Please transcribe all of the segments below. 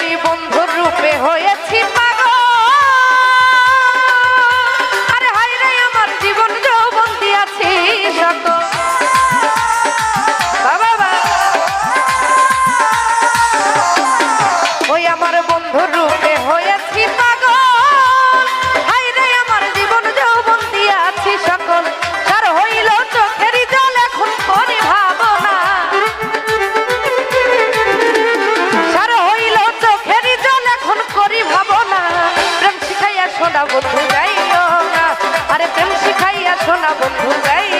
আমি বন্ধুর রূপে হয়েছে। বন্ধু যাই।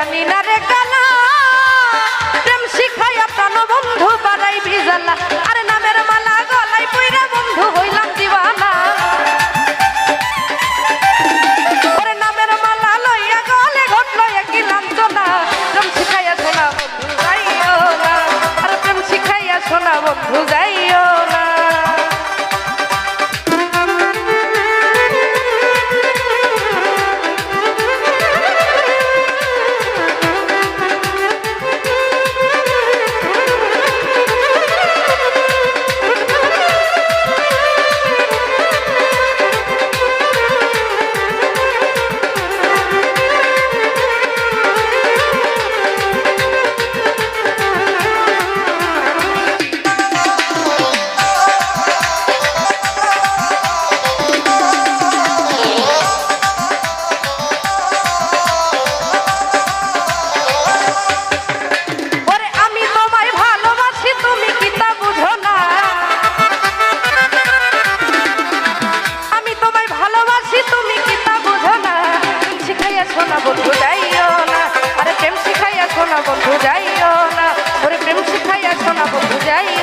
জানি না রে এখন বন্ধু, যাইও না। আরে প্রেম শিখাই এখন বন্ধু, যাইও না। ওরে প্রেম শিখাই এখন বন্ধু, যাইও